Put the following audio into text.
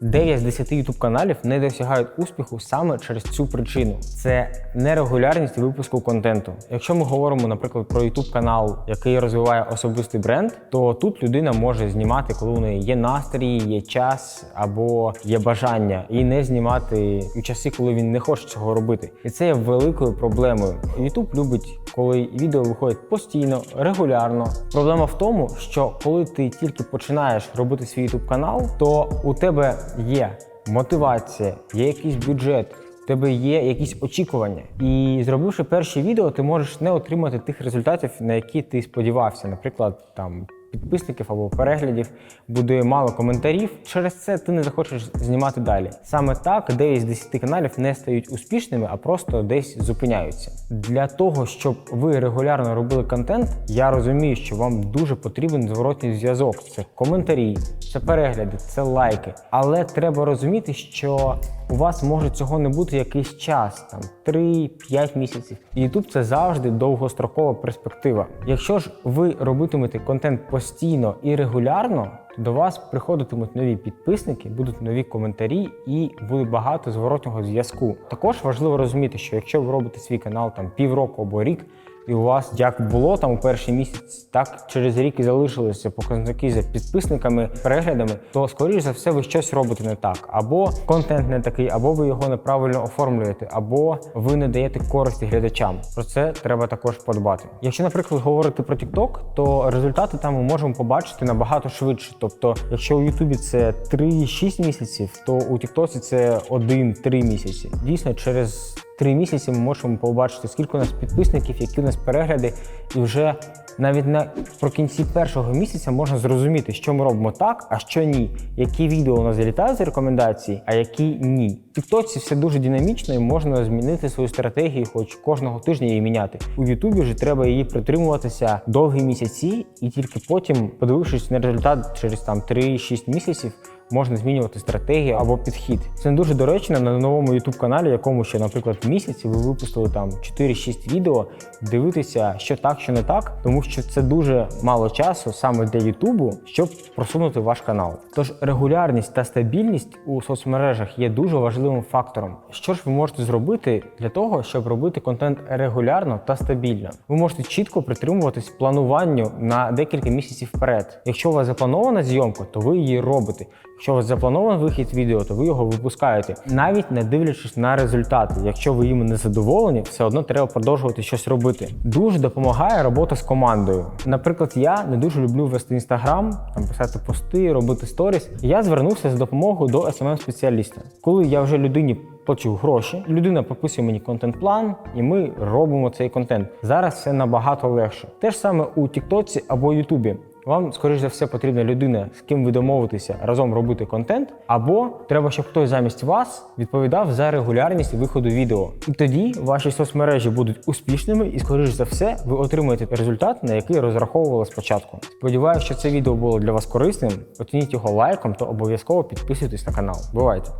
9 з 10 youtube каналів не досягають успіху саме через цю причину. Це нерегулярність випуску контенту. Якщо ми говоримо, наприклад, про youtube канал, який розвиває особистий бренд, то тут людина може знімати, коли у неї є настрій, є час або є бажання, і не знімати у часи, коли він не хоче цього робити. І це є великою проблемою. YouTube любить, коли відео виходить постійно, регулярно. Проблема в тому, що коли ти тільки починаєш робити свій YouTube канал, то у тебе є мотивація, є якийсь бюджет. У тебе є якісь очікування, і зробивши перші відео, ти можеш не отримати тих результатів, на які ти сподівався. Наприклад, там підписників або переглядів буде мало коментарів. Через це ти не захочеш знімати далі. Саме так 9 з 10 каналів не стають успішними, а просто десь зупиняються. Для того щоб ви регулярно робили контент, я розумію, що вам дуже потрібен зворотній зв'язок. Це коментарі, це перегляди, це лайки. Але треба розуміти, що у вас може цього не бути якийсь час, там 3-5 місяців. І YouTube це завжди довгострокова перспектива. Якщо ж ви робитимете контент постійно і регулярно, до вас приходитимуть нові підписники, будуть нові коментарі і буде багато зворотнього зв'язку. Також важливо розуміти, що якщо ви робите свій канал там півроку або рік. І у вас як було там у перший місяць, так через рік і залишилися показники за підписниками, переглядами, то скоріш за все ви щось робите не так. Або контент не такий, або ви його неправильно оформлюєте, або ви не даєте користі глядачам. Про це треба також подбати. Якщо, наприклад, говорити про TikTok, то результати там ми можемо побачити набагато швидше. Тобто, якщо у Ютубі це 3-6 місяців, то у TikTok це 1-3 місяці. Дійсно, через Три місяці ми можемо побачити, скільки у нас підписників, які у нас перегляди, і вже навіть наприкінці першого місяця можна зрозуміти, що ми робимо так, а що ні. Які відео у нас залітають з рекомендацій, а які ні. В Тіктоці все дуже динамічно і можна змінити свою стратегію, хоч кожного тижня її міняти. У Ютубі ж треба її притримуватися довгі місяці, і тільки потім, подивившись на результат через там 3-6 місяців можна змінювати стратегію або підхід. Це не дуже доречно на новому youtube каналі, якому ще, наприклад, місяці ви випустили там 4-6 відео, дивитися, що так, що не так, тому що це дуже мало часу саме для Ютубу, щоб просунути ваш канал. Тож регулярність та стабільність у соцмережах є дуже важливим фактором. Що ж ви можете зробити для того, щоб робити контент регулярно та стабільно? Ви можете чітко притримуватись плануванню на декілька місяців вперед. Якщо у вас запланована зйомка, то ви її робите. Якщо у вас запланований вихід відео, то ви його випускаєте, навіть не дивлячись на результати. Якщо ви їм не задоволені, все одно треба продовжувати щось робити. Дуже допомагає робота з командою. Наприклад, я не дуже люблю вести інстаграм, там писати пости, робити сторіс. Я звернувся з допомогою до smm спеціаліста Коли я вже людині плачу гроші, людина прописує мені контент-план, і ми робимо цей контент. Зараз все набагато легше. Те ж саме у Тіктоці або Ютубі. Вам, скоріш за все, потрібна людина, з ким ви домовитеся разом робити контент, або треба, щоб хтось замість вас відповідав за регулярність виходу відео. І тоді ваші соцмережі будуть успішними, і, скоріш за все, ви отримаєте результат, на який розраховували спочатку. Сподіваюся, що це відео було для вас корисним. Оцініть його лайком та обов'язково підписуйтесь на канал. Бувайте!